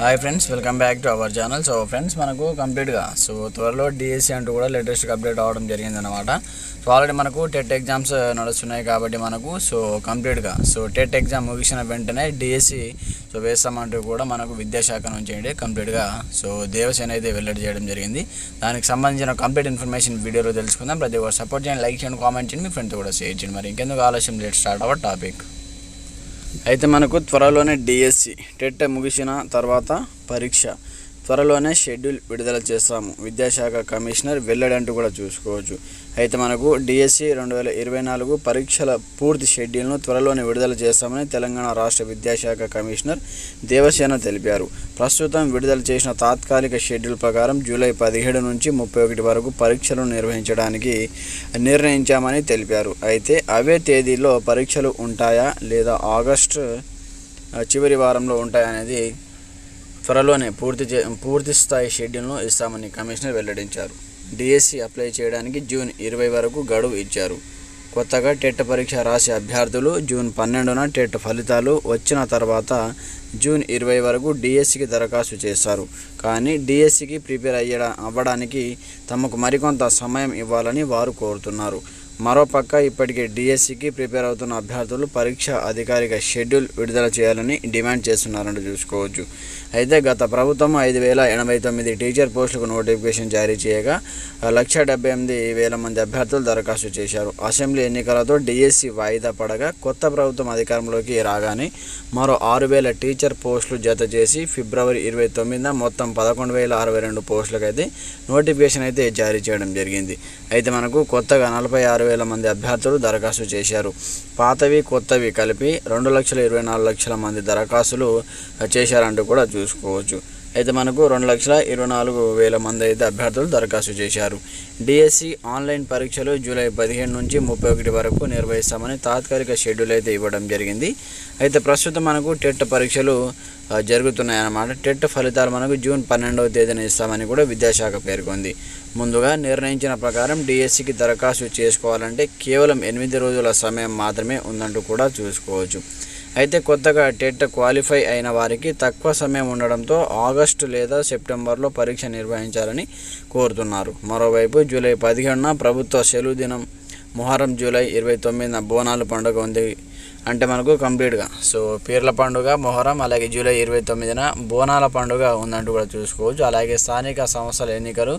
Hi friends welcome back to our channel so friends మనకు కంప్లీట్గా so త్వరలో DSC అంటూ కూడా లేటెస్ట్ అప్డేట్ అవ్వడం జరిగింది అనమాట సో ఆల్రెడీ మనకు టెట్ ఎగ్జామ్స్ uh, నడుస్తున్నాయి కాబట్టి మనకు సో కంప్లీట్గా సో టెట్ ఎగ్జామ్ ముగిసిన వెంటనే డిఎస్సి సో వేస్తామంటూ కూడా మనకు విద్యాశాఖ నుంచి అయితే కంప్లీట్గా సో దేవసేన అయితే వెల్లడి చేయడం జరిగింది. దానికి సంబంధించిన కంప్లీట్ ఇన్ఫర్మేషన్ వీడియోలో తెలుసుకుందాం. ప్రతి ఒక్కరు సపోర్ట్ చేయండి లైక్ చేయండి కామెంట్ చేయండి మీ ఫ్రెండ్తో కూడా షేర్ చేయండి. మరి ఇంకెందుకు ఆలస్యం లేట్ స్టార్ట్ అవర్ టాపిక్ అయితే మనకు త్వరలోనే డిఎస్సి టెట్ ముగిసిన తర్వాత పరీక్ష. త్వరలోనే షెడ్యూల్ విడుదల చేస్తాము. విద్యాశాఖ కమిషనర్ వెళ్ళడంటూ కూడా చూసుకోవచ్చు. అయితే మనకు డిఎస్సి రెండు వేల ఇరవై నాలుగు పరీక్షల పూర్తి షెడ్యూల్ను త్వరలోనే విడుదల చేస్తామని తెలంగాణ రాష్ట్ర విద్యాశాఖ కమిషనర్ దేవసేన తెలిపారు. ప్రస్తుతం విడుదల చేసిన తాత్కాలిక షెడ్యూల్ ప్రకారం జూలై పదిహేడు నుంచి ముప్పై ఒకటి వరకు పరీక్షలు నిర్వహించడానికి నిర్ణయించామని తెలిపారు. అయితే అవే తేదీల్లో పరీక్షలు ఉంటాయా లేదా ఆగస్టు చివరి వారంలో ఉంటాయనేది త్వరలోనే పూర్తి చే పూర్తి స్థాయి షెడ్యూల్ను ఇస్తామని కమిషనర్ వెల్లడించారు. డిఎస్సి అప్లై చేయడానికి జూన్ ఇరవై వరకు గడువు ఇచ్చారు. కొత్తగా టెట్ పరీక్ష రాసే అభ్యర్థులు జూన్ పన్నెండున టెట్ ఫలితాలు వచ్చిన తర్వాత జూన్ ఇరవై వరకు డిఎస్సికి దరఖాస్తు చేస్తారు. కానీ డిఎస్సికి ప్రిపేర్ అయ్యడా అవ్వడానికి తమకు మరికొంత సమయం ఇవ్వాలని వారు కోరుతున్నారు. మరోపక్క ఇప్పటికే డిఎస్సికి ప్రిపేర్ అవుతున్న అభ్యర్థులు పరీక్ష అధికారిక షెడ్యూల్ విడుదల చేయాలని డిమాండ్ చేస్తున్నారని చూసుకోవచ్చు. అయితే గత ప్రభుత్వం ఐదు వేల ఎనభై తొమ్మిది టీచర్ పోస్టులకు నోటిఫికేషన్ జారీ చేయగా లక్ష డెబ్బై ఎనిమిది వేల మంది అభ్యర్థులు దరఖాస్తు చేశారు. అసెంబ్లీ ఎన్నికలతో డిఎస్సి వాయిదా పడగా కొత్త ప్రభుత్వం అధికారంలోకి రాగానే మరో ఆరు వేల టీచర్ పోస్టులు జత చేసి ఫిబ్రవరి ఇరవై తొమ్మిదిన మొత్తం పదకొండు వేల అరవై రెండు పోస్టులకు అయితే నోటిఫికేషన్ అయితే జారీ చేయడం జరిగింది. అయితే మనకు కొత్తగా నలభై ఆరు వేల మంది అభ్యర్థులు దరఖాస్తు చేశారు. పాతవి కొత్తవి కలిపి రెండు లక్షల ఇరవై నాలుగు లక్షల మంది దరఖాస్తులు చేశారంటూ కూడా చూసుకోవచ్చు. అయితే మనకు రెండు లక్షల ఇరవై నాలుగు వేల మంది అయితే అభ్యర్థులు దరఖాస్తు చేశారు. డిఎస్సి ఆన్లైన్ పరీక్షలు జూలై పదిహేను నుంచి ముప్పై ఒకటి వరకు నిర్వహిస్తామని తాత్కాలిక షెడ్యూల్ అయితే ఇవ్వడం జరిగింది. అయితే ప్రస్తుతం మనకు టెట్ పరీక్షలు జరుగుతున్నాయన్నమాట. టెట్ ఫలితాలు మనకు జూన్ పన్నెండవ తేదీన ఇస్తామని కూడా విద్యాశాఖ పేర్కొంది. ముందుగా నిర్ణయించిన ప్రకారం డిఎస్సికి దరఖాస్తు చేసుకోవాలంటే కేవలం ఎనిమిది రోజుల సమయం మాత్రమే ఉందంటూ కూడా చూసుకోవచ్చు. అయితే కొత్తగా టెట్ క్వాలిఫై అయిన వారికి తక్కువ సమయం ఉండడంతో ఆగస్టు లేదా సెప్టెంబర్లో పరీక్ష నిర్వహించాలని కోరుతున్నారు. మరోవైపు జూలై పదిహేడున ప్రభుత్వ సెలవు దినం. మొహరం జూలై ఇరవై తొమ్మిదిన బోనాలు పండుగ ఉంది. అంటే మనకు కంప్లీట్గా. సో పీర్ల పండుగ మొహరం అలాగే జూలై ఇరవై తొమ్మిదిన బోనాల పండుగ ఉందంటూ కూడా చూసుకోవచ్చు. అలాగే స్థానిక సంస్థల ఎన్నికలు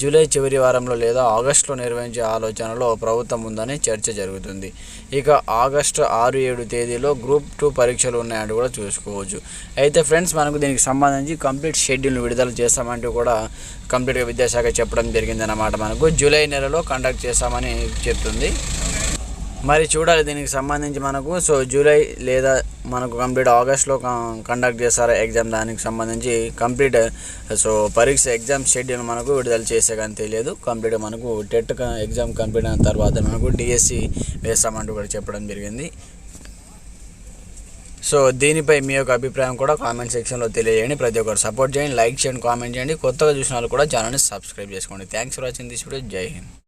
జూలై చివరి వారంలో లేదా ఆగస్టులో నిర్వహించే ఆలోచనలో ప్రభుత్వం ఉందని చర్చ జరుగుతుంది. ఇక ఆగస్టు ఆరు ఏడు తేదీలో గ్రూప్ టూ పరీక్షలు ఉన్నాయంటూ కూడా చూసుకోవచ్చు. అయితే ఫ్రెండ్స్ మనకు దీనికి సంబంధించి కంప్లీట్ షెడ్యూల్ను విడుదల చేస్తామంటూ కూడా కంప్లీట్గా విద్యాశాఖ చెప్పడం జరిగిందన్నమాట మనకు. జూలై నెలలో కండక్ట్ చేస్తామని చెప్తుంది. మరి చూడాలి దీనికి సంబంధించి మనకు. సో జూలై లేదా మనకు కంప్లీట్ ఆగస్ట్లో కండక్ట్ చేస్తారు ఎగ్జామ్? దానికి సంబంధించి కంప్లీట్ సో పరీక్ష ఎగ్జామ్ షెడ్యూల్ మనకు విడుదల చేసే కానీ తెలియదు. కంప్లీట్ మనకు టెట్ ఎగ్జామ్ కంప్లీట్ అయిన తర్వాత మనకు డిఎస్సి వేస్తామంటూ కూడా చెప్పడం జరిగింది. సో దీనిపై మీ యొక్క అభిప్రాయం కూడా కామెంట్ సెక్షన్లో తెలియజేయండి. ప్రతి ఒక్కరు సపోర్ట్ చేయండి లైక్ చేయండి కామెంట్ చేయండి. కొత్తగా చూసిన వాళ్ళు కూడా ఛానల్ని సబ్స్క్రైబ్ చేసుకోండి. Thanks for watching this video Jai Hind.